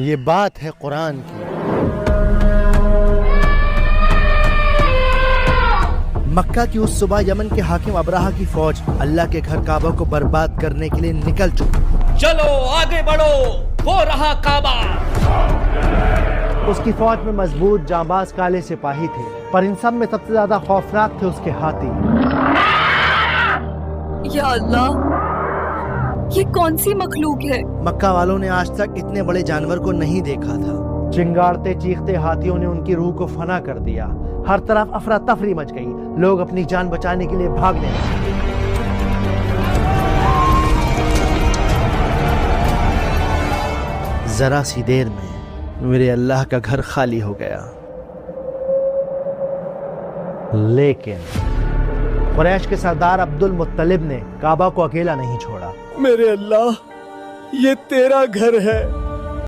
ये बात है कुरान की। मक्का की उस सुबह यमन के हाकिम अबराहा की फौज अल्लाह के घर काबा को बर्बाद करने के लिए निकल चुकी। चलो आगे बढ़ो। वो रहा काबा। उसकी फौज में मज़बूत जाबाज काले सिपाही थे पर इन सब में सबसे ज़्यादा खौफनाक थे उसके हाथी। या अल्लाह ये कौन सी मखलूक है? मक्का वालों ने आज तक इतने बड़े जानवर को नहीं देखा था। चिंगारते, चीखते हाथियों ने उनकी रूह को फना कर दिया। हर तरफ़ अफरा तफरी मच गई। लोग अपनी जान बचाने के लिए भागने लगे। जरा सी देर में मेरे अल्लाह का घर खाली हो गया। लेकिन कुरैश के सरदार अब्दुल मुत्तलिब ने काबा को अकेला नहीं छोड़ा। मेरे अल्लाह, ये तेरा घर है।